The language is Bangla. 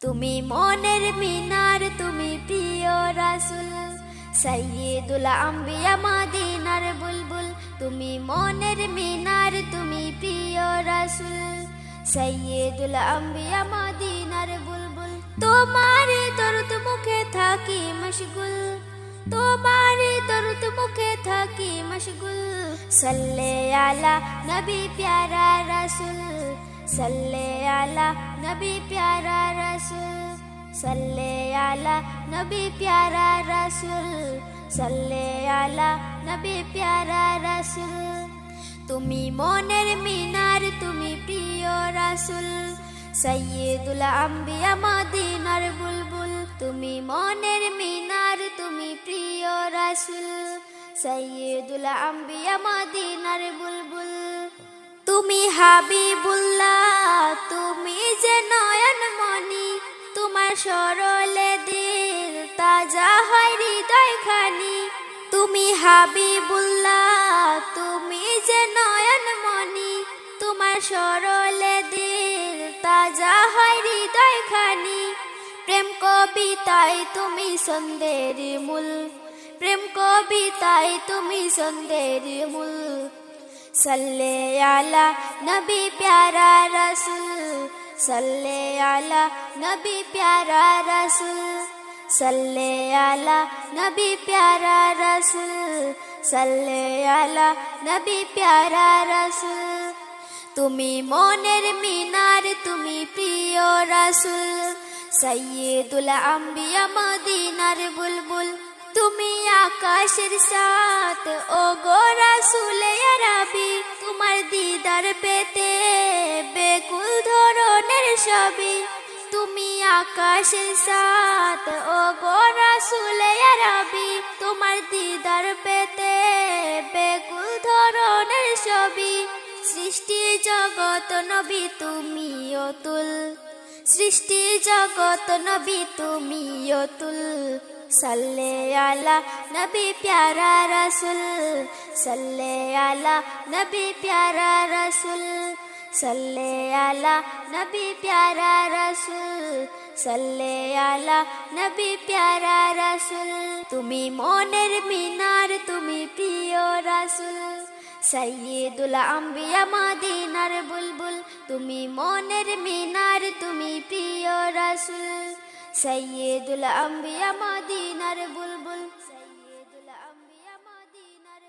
তুমি মনের মিনার, তুমি প্রিয় রাসুল। সৈয়দুল আম্বিয়া মাদিনার বুলবুল। তুমি মনের মিনার, তুমি প্রিয় রাসুল। সৈয়দুল আম্বিয়া মাদিনার বুলবুল। তোমার দরুদ মুখে থাকি মশগুল। তোমার দরুদ মুখে থাকি মশগুল। সাল্লে আলা নবী প্যারা রাসুল। সাল্লে আলা নবী প্যারা রাসুল, সাল্লে আলা নবী প্যারা রাসুল, সাল্লে আলা নবী প্যারা রাসুল। তুমি মনের মিনার, তুমি প্রিয় রাসুল সৈয়দুল আম্বিয়া মাদিনার বুলবুল। তুমি মনের মিনার, তুমি প্রিয় রাসুল সৈয়দুল আম্বিয়া মাদিনার বুলবুল। তুমি হাবিবুল্লাহ সরলে দিল তাজা হয় হৃদয় খানি তুমি হাবিবুল্লাহ, তুমি যে নয়নমণি। তোমার সরলে দিল তাজা হয় হৃদয় খানি প্রেম কবিতায় তুমি সন্দের মূল। প্রেম কবিতায় তুমি সন্দের মূল। সাল্লে আলা নবী প্যারা सल्ले आला नबी प्यारा रसूल सल्ले आला नबी प्यारा रसूल सल्ले आला नबी प्यारा रसूल তুমি মনের মিনার তুমি প্রিয় রাসুল সৈয়দুল আম্বিয়া মদিনার বুলবুল তুমি আকাশের সাথ ও গো রাসুলে রাবি তোমার দিদার পেতে বেকুল সবই তুমি আকাশের সাত। ও গো রাসুলে রাবি, তোমার দিদার পেতে বেকুল ধরনের সবই সৃষ্টি জগত নবী, তুমি অতুল। সৃষ্টি জগত নবী, তুমি অতুল। সাল্লে আলা নবী, প্যারা রসুল। সাল্লে আলা নবী, প্যারা রসুল। सल्ले আলা नबी প্যারা रसूल सल्ले আলা नबी প্যারা रसूल তুমি মনের মিনার, তুমি প্রিয় রাসুল। সৈয়দুল আম্বিয়া মাদিনার বুলবুল, তুমি মনের মিনার, তুমি প্রিয় রাসুল। সৈয়দুল আম্বিয়া মাদিনার বুলবুল সৈয়দুল আম্বিয়া মাদিনার